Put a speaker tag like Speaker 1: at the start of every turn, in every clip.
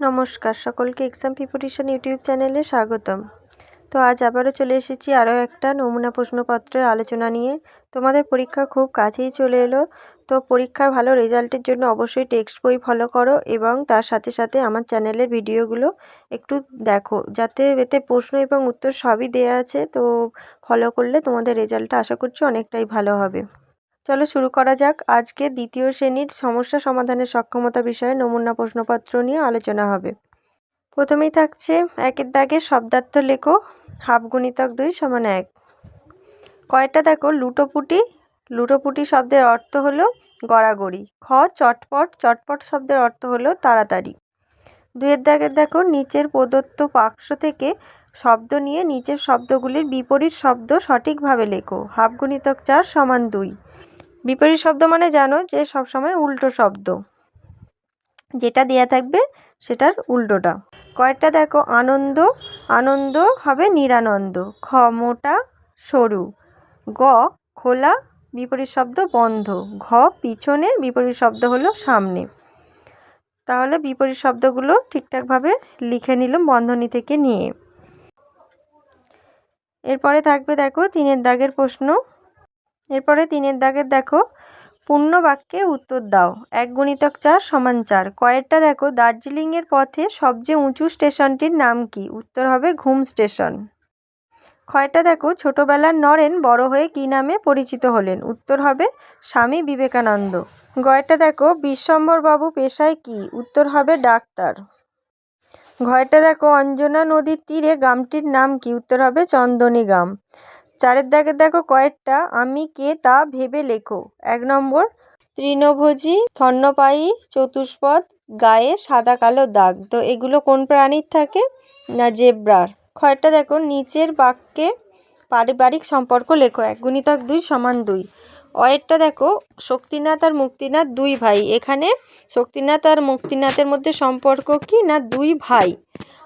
Speaker 1: নমস্কার, সকলকে exam preparation YouTube চ্যানেলে স্বাগতম। তো আজ আবারও চলে এসেছি আরও একটা নমুনা প্রশ্নপত্রের আলোচনা নিয়ে। তোমাদের পরীক্ষা খুব কাছেই চলে এলো, তো পরীক্ষার ভালো রেজাল্টের জন্য অবশ্যই টেক্সট বই ফলো করো এবং তার সাথে সাথে আমার চ্যানেলের ভিডিওগুলো একটু দেখো। যাতে, এতে প্রশ্ন এবং উত্তর সবই দেওয়া আছে, তো ফলো করলে তোমাদের রেজাল্টটা আশা করছি অনেকটাই ভালো হবে। চলো শুরু করা যাক। আজকে দ্বিতীয় শ্রেণির সমস্যা সমাধানের সক্ষমতা বিষয়ে নমুনা প্রশ্নপত্র নিয়ে আলোচনা হবে। প্রথমেই থাকছে একের দাগে শব্দার্থ লেখো, হাফ গুণিতক দুই সমান এক। কয়টা দেখো? লুটোপুটি। লুটোপুটি শব্দের অর্থ হলো গড়াগড়ি। খ, চটপট। চটপট শব্দের অর্থ হলো তাড়াতাড়ি। দুয়ের দাগের দেখো, নিচের প্রদত্ত বাক্স থেকে শব্দ নিয়ে নিচের শব্দগুলির বিপরীত শব্দ সঠিকভাবে লেখো। হাফ গুণিতক চার সমান দুই। বিপরীত শব্দ মানে জানো যে সবসময় উল্টো শব্দ। যেটা দেয়া থাকবে সেটার উল্টোটা। কয়েকটা দেখো, আনন্দ আনন্দ হবে নিরানন্দ, খ মোটা, সরু, গ খোলা, বিপরীত শব্দ বন্ধ, ঘ পিছনে, বিপরীত শব্দ হলো সামনে। তাহলে বিপরীত শব্দগুলো ঠিকঠাকভাবে লিখে নিলাম বন্ধনী থেকে নিয়ে। এরপরে থাকবে দেখো তিনের দাগের প্রশ্ন। এরপরে তিনের দাগের দেখো পূর্ণ বাক্যে উত্তর দাও। এক গুণিতক চার সমান চার। কয়েকটা দেখো, দার্জিলিংয়ের পথে সবচেয়ে উঁচু স্টেশনটির নাম কি? উত্তর হবে ঘুম স্টেশন। কয়টা দেখো, ছোটবেলার নরেন বড় হয়ে কী নামে পরিচিত হলেন? উত্তর হবে স্বামী বিবেকানন্দ। গয়টা দেখো বিশ্বম্বরবাবু পেশায় কি? উত্তর হবে ডাক্তার। ঘয়টা দেখো, অঞ্জনা নদীর তীরে গ্রামটির নাম কি? উত্তর হবে চন্দনী গ্রাম চারের দাগের দেখো কয়েকটা। আমি কে তা ভেবে লেখো। এক নম্বর, তৃণভোজী স্তন্যপায়ী চতুষ্পদ, গায়ে সাদা কালো দাগ। তো এগুলো কোন প্রাণীর থাকে? না, জেব্রার। কয়েকটা দেখো, নিচের বাক্যে পারিবারিক সম্পর্ক লেখো। এক গুণিতক দুই সমান দুই। অয়েরটা দেখো, শক্তিনাথ আর মুক্তিনাথ দুই ভাই। এখানে শক্তিনাথ আর মুক্তিনাথের মধ্যে সম্পর্ক কি? না, দুই ভাই।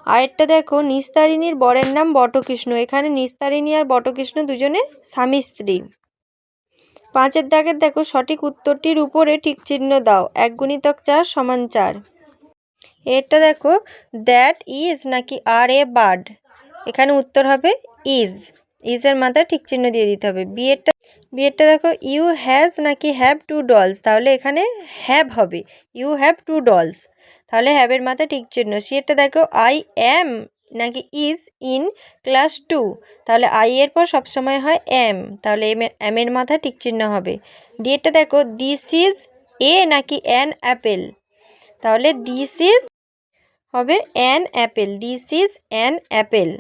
Speaker 1: আরেকটা দেখো, নিস্তারিণীর বরের নাম বটকৃষ্ণ। এখানে নিস্তারিণী আর বটকৃষ্ণ দুজনে স্বামী স্ত্রী। পাঁচের দাগের দেখো, সঠিক উত্তরটির উপরে ঠিক চিহ্ন দাও, এক গুণিতক চার সমান চার। এরটা দেখো দ্যাট ইজ নাকি আর এ বার্ড এখানে উত্তর হবে ইজ ইজের মাথায় ঠিক চিহ্ন দিয়ে দিতে হবে। বিয়েরটা বিয়েরটা দেখো ইউ হ্যাজ নাকি হ্যাভ টু ডলস তাহলে এখানে হ্যাভ হবে। ইউ হ্যাভ টু ডলস তাহলে হ্যাভের মাথা ঠিক চিহ্ন। সিয়েরটা দেখো আই অ্যাম নাকি ইজ ইন ক্লাস টু তাহলে আই এর পর সবসময় হয় এম তাহলে এম এমের মাথায় ঠিক চিহ্ন হবে। ডিএরটা দেখো দিস ইজ এ নাকি অ্যান অ্যাপেল তাহলে দিস ইজ হবে an apple this is an apple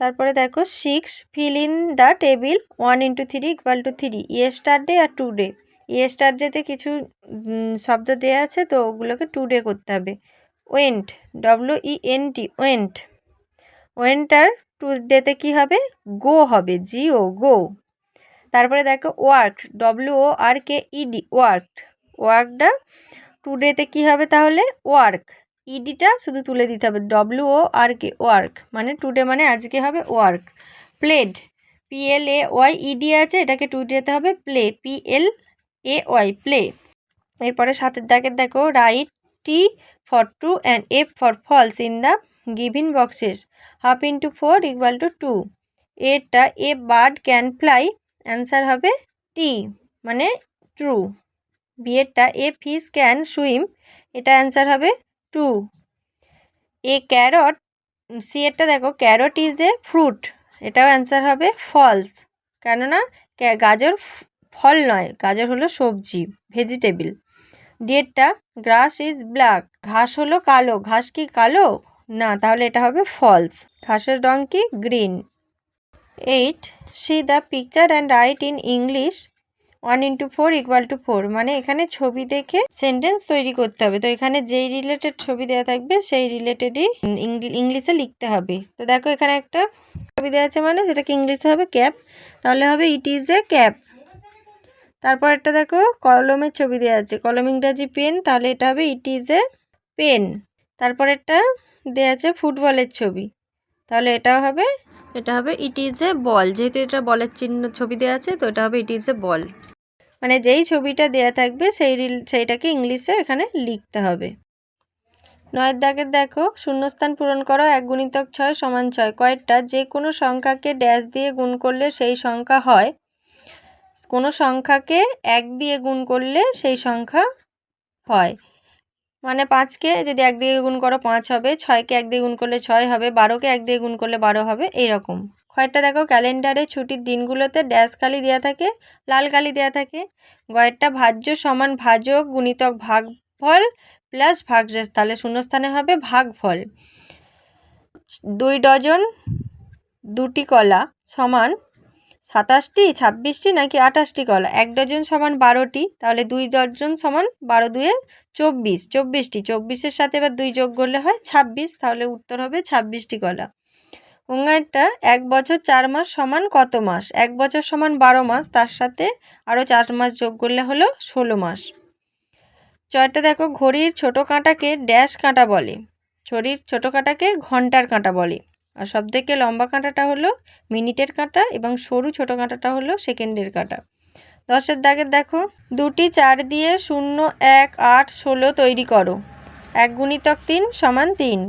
Speaker 1: তারপরে দেখো six fill in the table one into three equal to three yesterday R today ইয়েস্টারডেতে কিছু শব্দ দেওয়া আছে তো ওগুলোকে টু ডে করতে হবে। Went, W E N T, went. ওয়েন্টার টু ডেতে কী হবে? গো হবে, জিও, গো। তারপরে দেখো, work, W O R K E D work. ওয়ার্কটা টু ডেতে কী হবে তাহলে? ওয়ার্ক। ইডিটা শুধু তুলে দিতে হবে, W O R K, work. মানে টুডে মানে আজকে হবে work. Played P L A Y E D আছে, এটাকে টু ডেতে হবে, play P L A Y play এরপরে সাতের দাগের দেখো write T for true and F for false in the given boxes half into four equal to two এরটা a bird can fly answer হবে টি মানে ট্রু বিয়েরটা a fish can swim এটা answer হবে two a carrot C এরটা দেখো carrot is a fruit এটাও answer হবে false কেননা গাজর ফল নয়, গাজর হলো সবজি ভেজিটেবিল ডিয়েরটা গ্রাস ইজ ব্ল্যাক ঘাস হলো কালো, ঘাস কি কালো? না, তাহলে এটা হবে ফলস ঘাসের রং কি green eight see the picture and write in English one into four equal to four মানে এখানে ছবি দেখে সেন্টেন্স তৈরি করতে হবে। তো এখানে যেই রিলেটেড ছবি দেওয়া থাকবে, সেই রিলেটেডই ইংলিশে লিখতে হবে। তো দেখো এখানে একটা ছবি দেওয়া আছে মানে যেটাকে ইংলিশে হবে ক্যাপ তাহলে হবে ইট ইজ এ ক্যাপ তারপর একটা দেখো, কলমের ছবি দেওয়া আছে। কলম ইংরাজি পেন, তাহলে এটা হবে ইট ইজ এ পেন তারপর একটা দেওয়া আছে, ফুটবলের ছবি। তাহলে এটাও হবে, এটা হবে ইট ইজ এ বল যেহেতু এটা বলের চিহ্ন ছবি দেওয়া আছে, তো এটা হবে ইট ইজ এ বল মানে যেই ছবিটা দেয়া থাকবে, সেই সেইটাকে ইংলিশে এখানে লিখতে হবে। নয়ের দাগের দেখো, শূন্যস্থান পূরণ করো, এক গুণিতক ছয় সমান ছয়। কয়েকটা যে কোনো সংখ্যাকে ড্যাশ দিয়ে গুণ করলে সেই সংখ্যা হয়। কোনো সংখ্যাকে এক দিয়ে গুণ করলে সেই সংখ্যা হয়। মানে পাঁচকে যদি এক দিয়ে গুণ করো পাঁচ হবে ছয়কে এক দিয়ে গুণ করলে ছয় হবে বারোকে এক দিয়ে গুণ করলে বারো হবে, এইরকম। কয়েকটা দেখো, ক্যালেন্ডারে ছুটির দিনগুলোতে ড্যাশ কালি দেওয়া থাকে, লাল কালি দেওয়া থাকে। গয়েরটা ভাজ্য সমান ভাজক গুণিতক ভাগফল প্লাস ভাগশেষ, তাহলে শূন্যস্থানে হবে ভাগফল। দুই ডজন দুটি কলা সমান সাতাশটি, ছাব্বিশটি নাকি আঠাশটি কলা? এক ডজন সমান বারোটি, তাহলে দুই ডজন সমান বারো দুয়ে চব্বিশ। চব্বিশটি, চব্বিশের সাথে এবার দুই যোগ করলে হয় ছাব্বিশ, তাহলে উত্তর হবে ছাব্বিশটি কলা। অঙ্গারটা এক বছর চার মাস সমান কত মাস? এক বছর সমান বারো মাস, তার সাথে আরও চার মাস যোগ করলে হলো ষোলো মাস। চয়টা দেখো, ঘড়ির ছোট কাঁটাকে ড্যাশ কাঁটা বলে। ছড়ির ছোট কাঁটাকে ঘণ্টার কাঁটা বলে। আর সব থেকে লম্বা কাঁটাটা হলো মিনিটের কাঁটা এবং সরু ছোট কাঁটাটা হলো সেকেন্ডের কাঁটা। দশের দাগের দেখো, দুটি চার দিয়ে শূন্য, এক, আট, ষোলো তৈরি করো। এক গুণিতক তিন সমান তিন।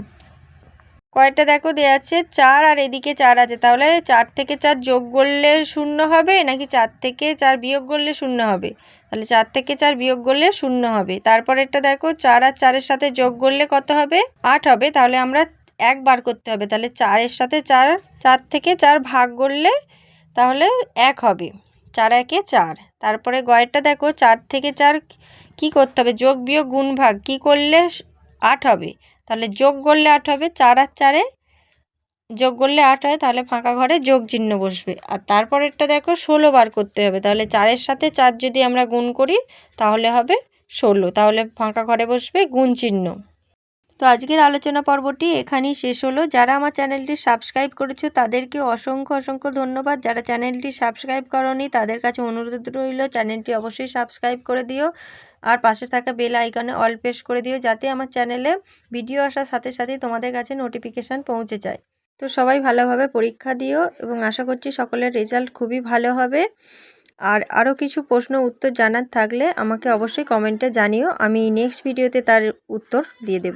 Speaker 1: কয়টা দেখো দেওয়া আছে? চার আর এদিকে চার আছে। তাহলে চার থেকে চার যোগ করলে শূন্য হবে নাকি চার থেকে চার বিয়োগ করলে শূন্য হবে? তাহলে চার থেকে চার বিয়োগ করলে শূন্য হবে। তারপরেরটা দেখো, চার আর চারের সাথে যোগ করলে কত হবে? আট হবে। তাহলে আমরা এক বার করতে হবে। তাহলে চারের সাথে চার চার থেকে চার ভাগ করলে তাহলে এক হবে। চার একে চার। তারপরে গয়েরটা দেখো, চার থেকে চার কি করতে হবে? যোগ বিয়োগ গুণ ভাগ কী করলে আট হবে? তাহলে যোগ করলে আট হবে, চার আর চারে যোগ করলে আট হয়, তাহলে ফাঁকা ঘরে যোগ চিহ্ন বসবে। আর তারপরেরটা দেখো, ষোলো বার করতে হবে। তাহলে চারের সাথে চার যদি আমরা গুণ করি, তাহলে হবে ষোলো। তাহলে ফাঁকা ঘরে বসবে গুণ চিহ্ন। তো আজকের আলোচনা পর্বটি এখানেই শেষ হলো। যারা আমার চ্যানেলটি সাবস্ক্রাইব করেছ, তাদেরকে অসংখ্য অসংখ্য ধন্যবাদ। যারা চ্যানেলটি সাবস্ক্রাইব করনি, তাদের কাছে অনুরোধ রইল, চ্যানেলটি অবশ্যই সাবস্ক্রাইব করে দিও। আর পাশে থাকা বেল আইকনে অল প্রেস করে দিও, যাতে আমার চ্যানেলে ভিডিও আসার সাথে সাথে তোমাদের কাছে নোটিফিকেশান পৌঁছে যায়। তো সবাই ভালোভাবে পরীক্ষা দিও এবং আশা করছি সকলের রেজাল্ট খুবই ভালো হবে। আর আরও কিছু প্রশ্ন, উত্তর জানার থাকলে আমাকে অবশ্যই কমেন্টে জানিও। আমি নেক্সট ভিডিওতে তার উত্তর দিয়ে দেব।